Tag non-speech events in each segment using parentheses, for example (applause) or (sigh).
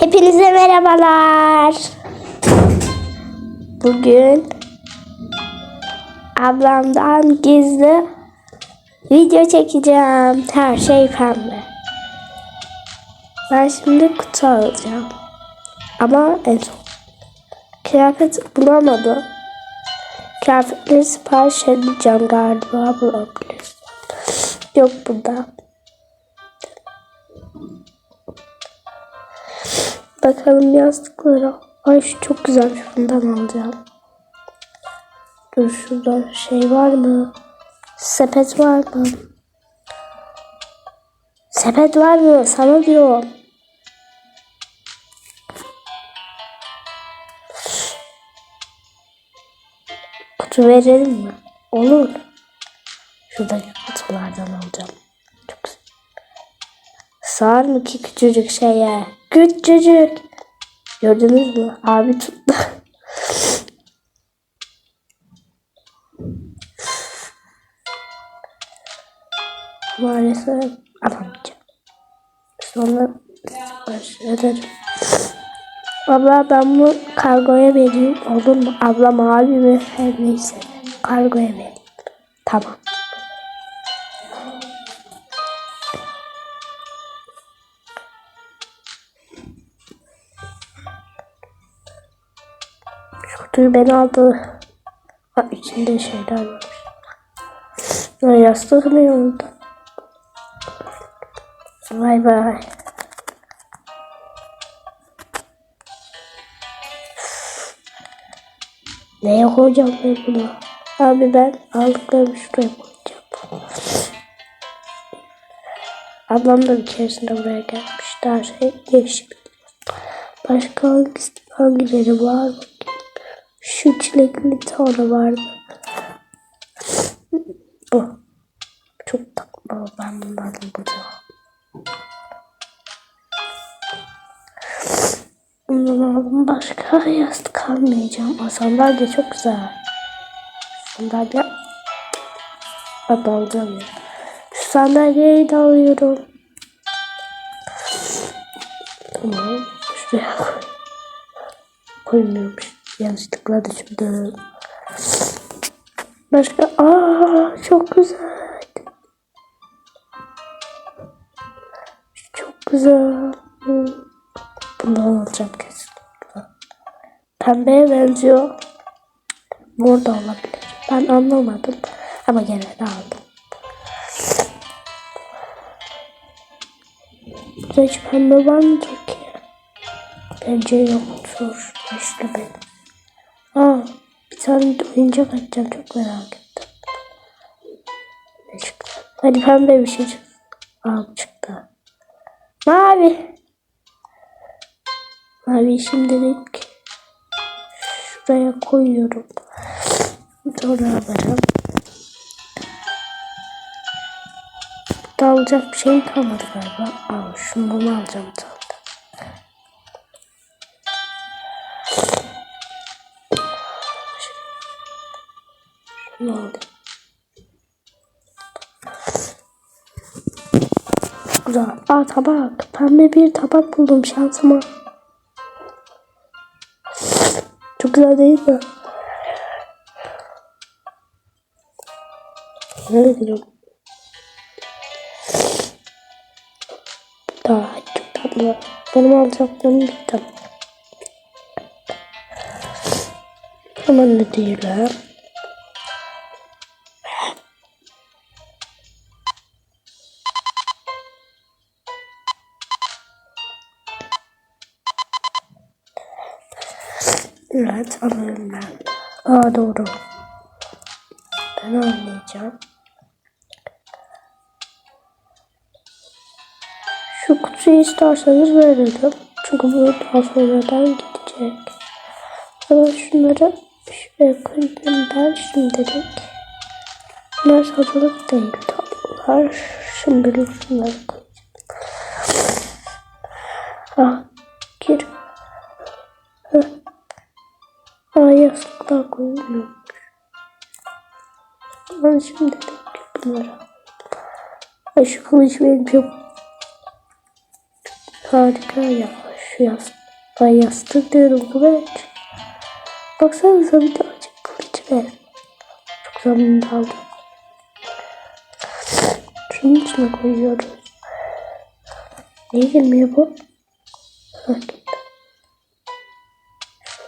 Hepinize merhabalar. Bugün ablamdan gizli video çekeceğim. Her şey pembe. Ben şimdi kutu alacağım. Ama en son kıyafet bulamadım. Kıyafetleri sipariş edeceğim galiba bulabiliriz. Yok burada. Bakalım yastıklara. Ay şu çok güzel. Şundan alacağım. Dur şurada şey var mı? Sepet var mı? Sepet var mı? Sana diyorum. Kutu verelim mi? Olur. Şuradaki kutulardan alacağım. Çok güzel. Mı ki küçücük şeye? Küçücük. Gördünüz mü? Abi tuttu. Maalesef alamayacağım. Sonra başlarım. Abla ben bunu kargoya vereyim. Olur mu? Ablam abi mi? Her neyse. Kargoya vereyim. Tamam. Kutuyu ben aldı. Ha, içinde şeyler var. Ya yastık ne oldu? Vay vay. Neye koyacağım ben bunu? Abi ben aldıklarımı şuraya koyacağım. Ablam da bir keresinde buraya gelmişti. Her şey yeşil. Başka hangisi, hangileri var mı? Şu çilekli tane vardı. Bu. Çok takma. Ben bundan bulacağım. Bundan aldım. Başka yastık almayacağım. O sandalye çok güzel. Sandalye. Bak alacağım ya. Şu sandalyeyi de alıyorum. Tamam. Şuraya koy. Koymuyormuş. Yanlışlıkla düşürdüm. Başka. Aa çok güzel. Çok güzel. Bundan alacağım kesinlikle. Pembeye benziyor. Mor da olabilir. Ben anlamadım. Ama gene de aldım. Burada hiç pembe var mıdır ki? Bence yoktur. İşte benim. De oyuncak açacağım. Çok merak ettim. Ne çıktı? Hadi pembe bir şey çıktı. Bu çıktı. Mavi. Mavi şimdilik şuraya koyuyorum. Sonra alacağım. Burada alacak bir şeyim kalmadı galiba. Aa, şunu alacağım zaten. Aa tabak. Pembe bir tabak buldum şansıma. Çok güzel değil mi? Ne diyorum? Daha çok tatlı. Benim alacaklarım bitti. Hemen ne diyelim? Evet alıyorum ben. Aa doğru. Ben almayacağım. Şu kutuyu isterseniz verelim. Çünkü bu daha sonradan gidecek. Ama şunları şuraya koyayım ben şimdilik. Bunlar satılık değil tatlılar. Şimdilik şunları koyacağım. Ah Şimdi de bunları. Ay şu kılıç benim çok harika ya. Şu yastık. Ay yastık diyorum kılıç. Baksanıza bir de açık kılıç ver. Çok zamanında aldım. Şunun içine koyuyoruz. Niye girmiyor bu?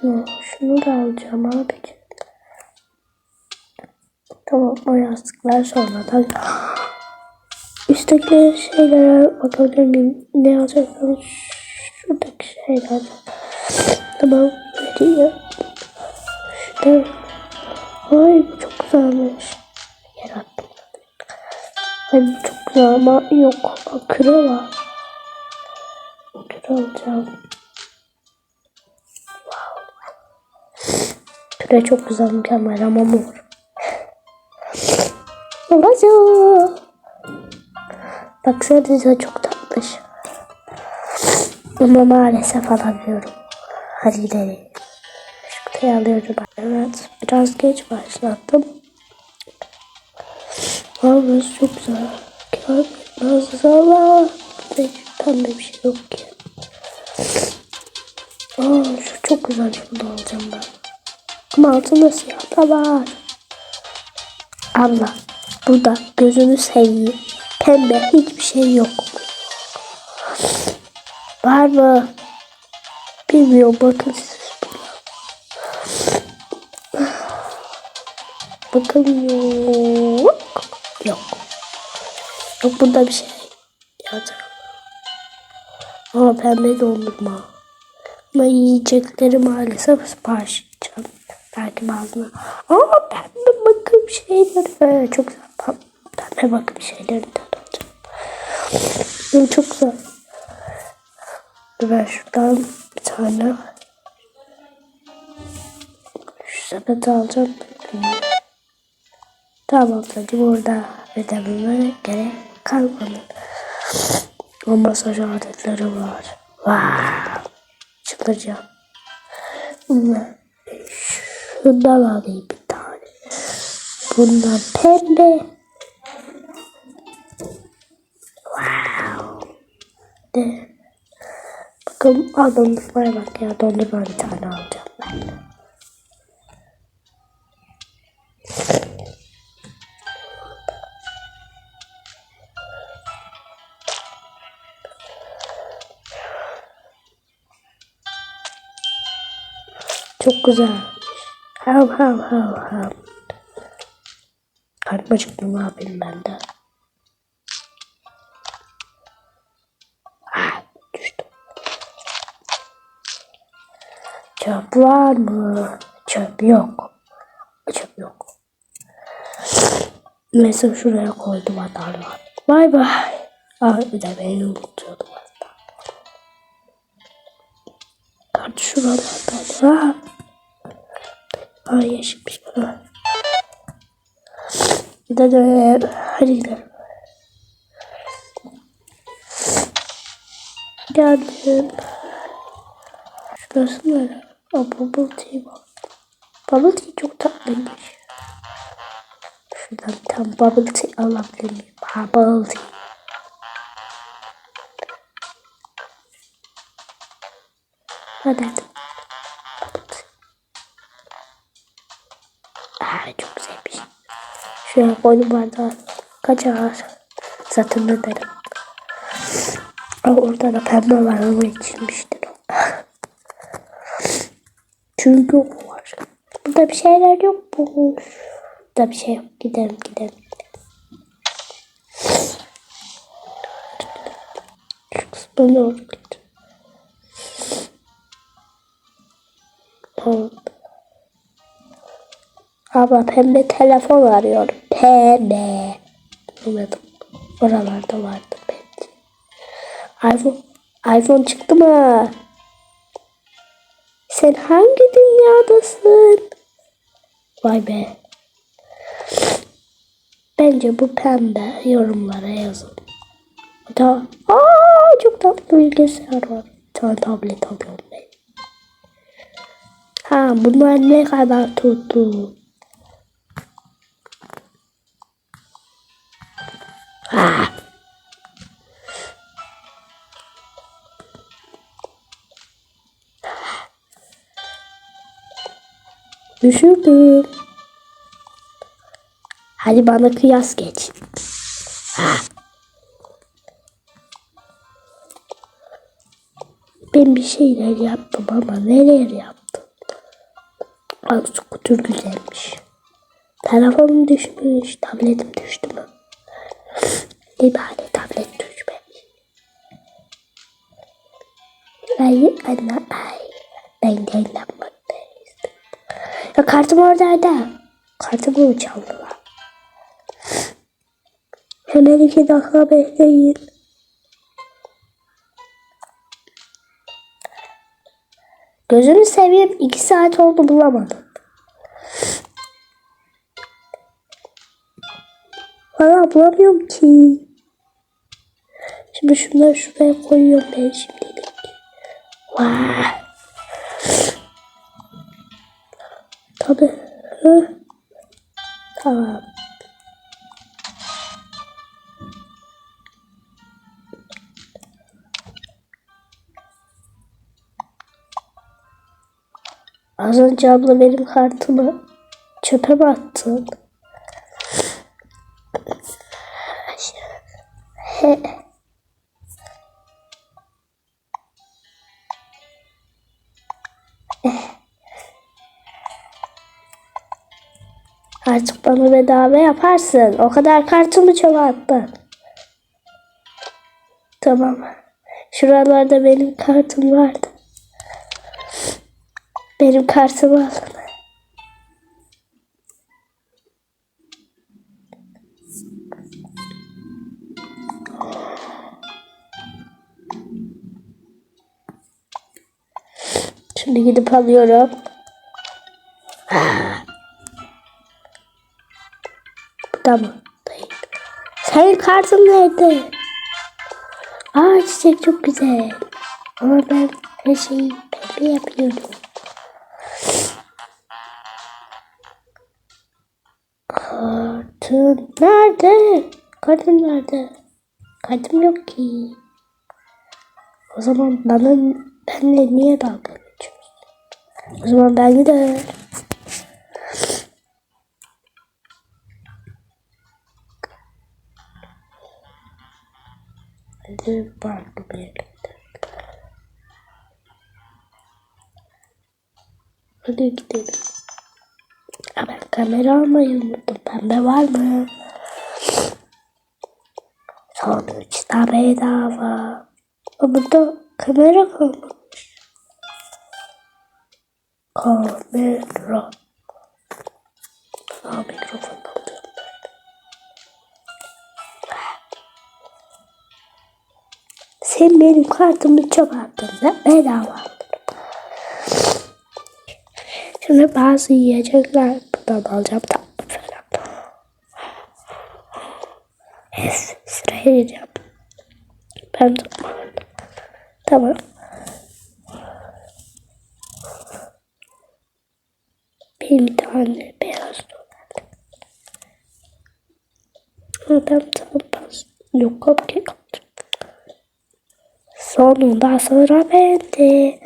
Şunu, şunu da alacağım abi. Tamam o yastıklar sonradan. Üstteki şeylere bakabilir miyim? Ne yazacaklar? Şuradaki şeyler. Tamam veriyor. İşte. Ay bu çok güzelmiş. Yer attım. Ay bu çok güzel ama yok. Küre var. Küre alacağım. Wow. Küre çok güzel mükemmel ama mor. Babacığım. Baksanıza çok tatlış. Ama maalesef alamıyorum. Hadi gidelim. Şu kutuyu alıyorum. Evet. Biraz geç başlattım. Burası çok güzel. Kağıt nasıl hiç pembe bir şey yok ki. Aa, şu çok güzel. Şunu da alacağım ben. Ama altında siyah da var. Allah. Burada gözünü seveyim. Pembe hiçbir şey yok. Var mı? Bilmiyorum bakın siz. Bakın yok. Yok. Yok burada bir şey. Yazacağım. Ama pembe dondurma. Ama yiyecekleri maalesef sipariş Belki bazıları. Aa pembe bakım şeyleri. Ee, çok güzel. Pembe bakım şeyleri de alacağım. Bu çok güzel. Dur ben şuradan bir tane şu sepeti alacağım. Tamam hadi burada ödememe gerek kalmadı. O masaj aletleri var. Wow. Çıkacağım. Bunlar. Şundan alayım bir tane. Bundan pembe. Wow. De. Bakın al dondurmaya bak ya. Dondurma bir tane alacağım ben. Çok güzel. Hav hav hav hav. Karnım acıktı ne yapayım ben. Ah, düştüm. Çöp var mı? Çöp yok. Çöp yok. Neyse şuraya koydum atarlar. Bay bay. Aa, bir de beni unutuyordum hatta. Kartı şuralardan. Ay yaşamış de hadi gidelim. Geldim. Şurası ne? Aa, bubble tea var. Bubble tea çok tatlıymış. Şuradan bir tane bubble tea alabilir miyim? Bubble tea. Hadi hadi. Şuraya koydum bardağı. Kaçar. Zaten ederim. Aa, orada da pembe var ama içilmiştir. (laughs) Çünkü var. Burada bir şeyler yok bu. Burada bir şey yok. Gidelim gidelim. Kısmına doğru gidelim. Tamam. Abla pembe telefon arıyorum. Pembe. Bulmadım. Oralarda vardı belki. iPhone, iPhone çıktı mı? Sen hangi dünyadasın? Vay be. Bence bu pembe yorumlara yazın. Tamam. Aa, çok tatlı bilgisayar var. Bir tane tablet alıyorum ben. Ha bunlar ne kadar tuttu? Düşürdüm. Hadi bana kıyas geç. Ha. Ben bir şeyler yaptım ama neler yaptım. Al skuter güzelmiş. Telefonum düşmüş, tabletim düştü mü? İyi bari tablet düşmemiş. Ay anne ay. Ben de kartım oradaydı. Kartımı mı çaldılar? Hemen iki dakika bekleyin. Gözünü seveyim iki saat oldu bulamadım. Valla bulamıyorum ki. Şimdi şunları şuraya koyuyorum ben şimdilik. Vay. Tabii. Hı. Tamam. Az önce abla benim kartımı çöpe mi attın? He. Artık bana bedava yaparsın. O kadar kartımı çöpe attın. Tamam. Şuralarda benim kartım vardı. Benim kartımı alın. Şimdi gidip alıyorum. Değil. Senin kartın nerede? Aa çiçek çok güzel. Ama ben her şeyi pembe yapıyorum. Kartım nerede? Kartım nerede? Kartım yok ki. O zaman bana benle niye dalga geçiyorsun? O zaman ben gider. Hadi farklı bir gidelim. Hadi gidelim. Ben kamera almayı unuttum. Pembe var mı? Sonuçta bedava. Ama burada kamera kalmamış. Kamera. Sen benim kartımı çöpe attın da bedava aldın. Şimdi bazı yiyecekler buradan alacağım tatlı falan. Es, sıraya gireceğim. Ben tutmadım. Tamam. Bir tane beyaz donat. Adam tanımaz. Yok cupcake aldım. Sonunda sıra bende.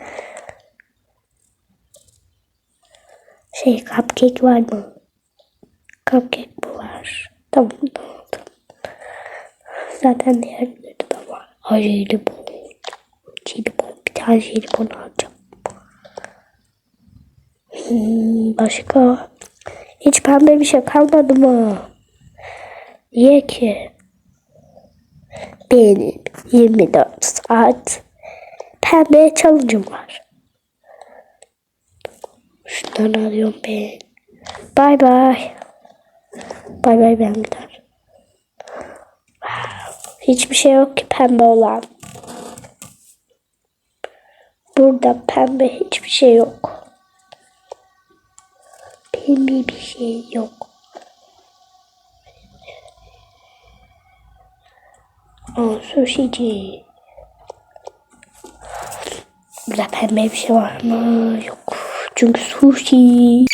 Şey cupcake var mı? Cupcake bu var. Tamam aldım. Zaten diğerleri de var. Ay jelibon. Jelibon. Bir tane jelibon alacağım. Hmm, başka? Hiç pembe bir şey kalmadı mı? Niye ki? Benim 24 saat pembe challenge'ım var. Şunları alıyorum ben. Bay bay. Bay bay ben gider. Hiçbir şey yok ki pembe olan. Burada pembe hiçbir şey yok. Pembe bir şey yok. Aa, sushici. Burada pembe bir şey var mı? Yok. Çünkü sushi.